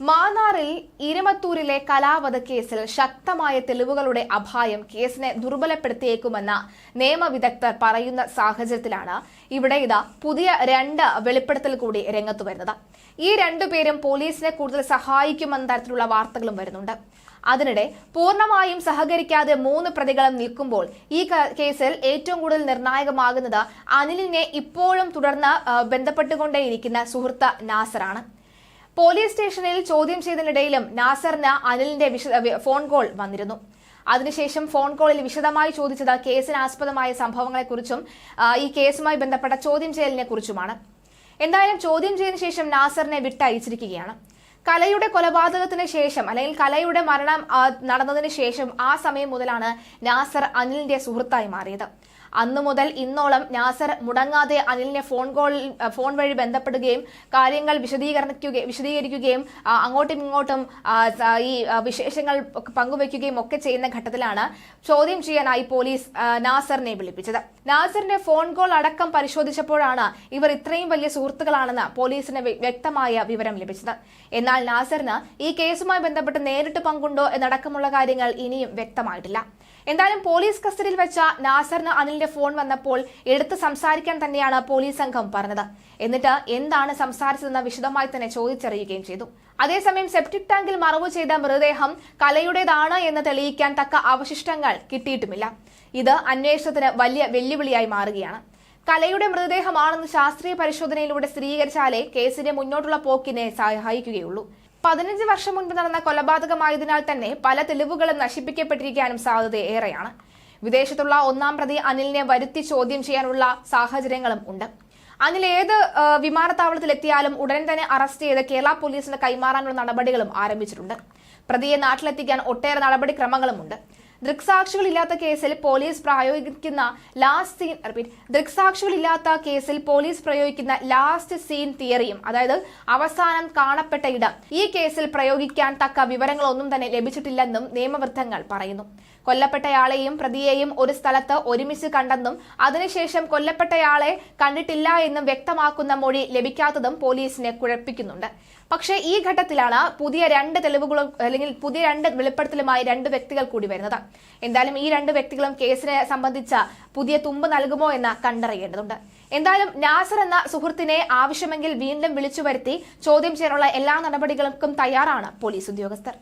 മാന്നാറിൽ ഇരമത്തൂരിലെ കലാവധക്കേസിൽ ശക്തമായ തെളിവുകളുടെ അഭായം കേസിനെ ദുർബലപ്പെടുത്തിയേക്കുമെന്ന നിയമവിദഗ്ധർ പറയുന്ന സാഹചര്യത്തിലാണ് ഇവിടെ ഇതാ പുതിയ രണ്ട് വെളിപ്പെടുത്തൽ കൂടി രംഗത്തു വരുന്നത്. ഈ രണ്ടുപേരും പോലീസിനെ കൂടുതൽ സഹായിക്കുമെന്ന തരത്തിലുള്ള വാർത്തകളും വരുന്നുണ്ട്. അതിനിടെ പൂർണമായും സഹകരിക്കാതെ മൂന്ന് പ്രതികളും നിൽക്കുമ്പോൾ ഈ കേസിൽ ഏറ്റവും കൂടുതൽ നിർണായകമാകുന്നത് അനിലിനെ ഇപ്പോഴും തുടർന്ന് ബന്ധപ്പെട്ടുകൊണ്ടേയിരിക്കുന്ന സുഹൃത്ത് നാസറാണ്. പോലീസ് സ്റ്റേഷനിൽ ചോദ്യം ചെയ്തതിനിടയിലും നാസറിന് അനിലിന്റെ ഫോൺ കോൾ വന്നിരുന്നു. അതിനുശേഷം ഫോൺ കോളിൽ വിശദമായി ചോദിച്ചത് കേസിനാസ്പദമായ സംഭവങ്ങളെക്കുറിച്ചും ഈ കേസുമായി ബന്ധപ്പെട്ട ചോദ്യം ചെയ്യലിനെ കുറിച്ചുമാണ് എന്തായാലും ചോദ്യം ചെയ്തതിനു ശേഷം നാസറിനെ വിട്ടയച്ചിരിക്കുകയാണ്. കലയുടെ കൊലപാതകത്തിന് ശേഷം അല്ലെങ്കിൽ കലയുടെ മരണം നടന്നതിന് ശേഷം ആ സമയം മുതലാണ് നാസർ അനിലിന്റെ സുഹൃത്തായി മാറിയത്. അന്നു മുതൽ ഇന്നോളം നാസർ മുടങ്ങാതെ അനിലിനെ ഫോൺ കോൾ ഫോൺ വഴി ബന്ധപ്പെടുകയും കാര്യങ്ങൾ വിശദീകരിക്കുകയും വിശദീകരിക്കുകയും അങ്ങോട്ടും ഇങ്ങോട്ടും ഈ വിശേഷങ്ങൾ പങ്കുവയ്ക്കുകയും ഒക്കെ ചെയ്യുന്ന ഘട്ടത്തിലാണ് ചോദ്യം ചെയ്യാനായി പോലീസ് നാസറിനെ വിളിപ്പിച്ചത്. നാസറിന്റെ ഫോൺ കോൾ അടക്കം പരിശോധിച്ചപ്പോഴാണ് ഇവർ ഇത്രയും വലിയ സുഹൃത്തുക്കളാണെന്ന് പോലീസിന് വ്യക്തമായ വിവരം ലഭിച്ചത്. എന്നാൽ നാസറിന് ഈ കേസുമായി ബന്ധപ്പെട്ട് നേരിട്ട് പങ്കുണ്ടോ എന്നടക്കമുള്ള കാര്യങ്ങൾ ഇനിയും വ്യക്തമായിട്ടില്ല. എന്തായാലും പോലീസ് കസ്റ്റഡിയിൽ വെച്ച നാസറിന് അനിലിന്റെ ഫോൺ വന്നപ്പോൾ എടുത്ത് സംസാരിക്കാൻ തന്നെയാണ് പോലീസ് സംഘം പറഞ്ഞത്. എന്നിട്ട് എന്താണ് സംസാരിച്ചതെന്ന് വിശദമായി തന്നെ ചോദിച്ചറിയുകയും ചെയ്തു. അതേസമയം സെപ്റ്റിക് ടാങ്കിൽ മറവ് ചെയ്ത മൃതദേഹം കലയുടേതാണ് എന്ന് തെളിയിക്കാൻ തക്ക അവശിഷ്ടങ്ങൾ കിട്ടിയിട്ടുമില്ല. ഇത് അന്വേഷണത്തിന് വലിയ വെല്ലുവിളിയായി മാറുകയാണ്. കലയുടെ മൃതദേഹമാണെന്ന് ശാസ്ത്രീയ പരിശോധനയിലൂടെ സ്ഥിരീകരിച്ചാലേ കേസിന്റെ മുന്നോട്ടുള്ള പോക്കിനെ സഹായിക്കുകയുള്ളൂ. പതിനഞ്ച് വർഷം മുൻപ് നടന്ന കൊലപാതകമായതിനാൽ തന്നെ പല തെളിവുകളും നശിപ്പിക്കപ്പെട്ടിരിക്കാനും സാധ്യത ഏറെയാണ്. വിദേശത്തുള്ള ഒന്നാം പ്രതി അനിലിനെ വരുത്തി ചോദ്യം ചെയ്യാനുള്ള സാഹചര്യങ്ങളും ഉണ്ട്. അനിൽ ഏത് വിമാനത്താവളത്തിൽ എത്തിയാലും ഉടൻ തന്നെ അറസ്റ്റ് ചെയ്ത് കേരള പോലീസിന് കൈമാറാനുള്ള നടപടികളും ആരംഭിച്ചിട്ടുണ്ട്. പ്രതിയെ നാട്ടിലെത്തിക്കാൻ ഒട്ടേറെ നടപടിക്രമങ്ങളുമുണ്ട്. ദൃക്സാക്ഷികളില്ലാത്ത കേസിൽ പോലീസ് പ്രയോഗിക്കുന്ന ലാസ്റ്റ് സീൻ റിപ്പീറ്റ് ദൃക്സാക്ഷികളില്ലാത്ത കേസിൽ പോലീസ് പ്രയോഗിക്കുന്ന ലാസ്റ്റ് സീൻ തിയറിയും അതായത് അവസാനം കാണപ്പെട്ട ഇടം ഈ കേസിൽ പ്രയോഗിക്കാൻ തക്ക വിവരങ്ങളൊന്നും തന്നെ ലഭിച്ചിട്ടില്ലെന്നും നിയമവൃത്തങ്ങൾ പറയുന്നു. കൊല്ലപ്പെട്ടയാളെയും പ്രതിയെയും ഒരു സ്ഥലത്ത് ഒരുമിച്ച് കണ്ടെന്നും അതിനുശേഷം കൊല്ലപ്പെട്ടയാളെ കണ്ടിട്ടില്ല എന്നും വ്യക്തമാക്കുന്ന മൊഴി ലഭിക്കാത്തതും പോലീസിനെ കുഴപ്പിക്കുന്നുണ്ട്. പക്ഷേ ഈ ഘട്ടത്തിലാണ് പുതിയ രണ്ട് തെളിവുകളും അല്ലെങ്കിൽ പുതിയ രണ്ട് വെളിപ്പെടുത്തലുമായി രണ്ട് വ്യക്തികൾ കൂടി വരുന്നത്. എന്തായാലും ഈ രണ്ട് വ്യക്തികളും കേസിനെ സംബന്ധിച്ച പുതിയ തുമ്പ് നൽകുമോ എന്ന് കണ്ടറിയേണ്ടതുണ്ട്. എന്തായാലും നാസർ എന്ന സുഹൃത്തിനെ ആവശ്യമെങ്കിൽ വീണ്ടും വിളിച്ചു വരുത്തി ചോദ്യം ചെയ്യാനുള്ള എല്ലാ നടപടികൾക്കും തയ്യാറാണ് പോലീസ് ഉദ്യോഗസ്ഥർ.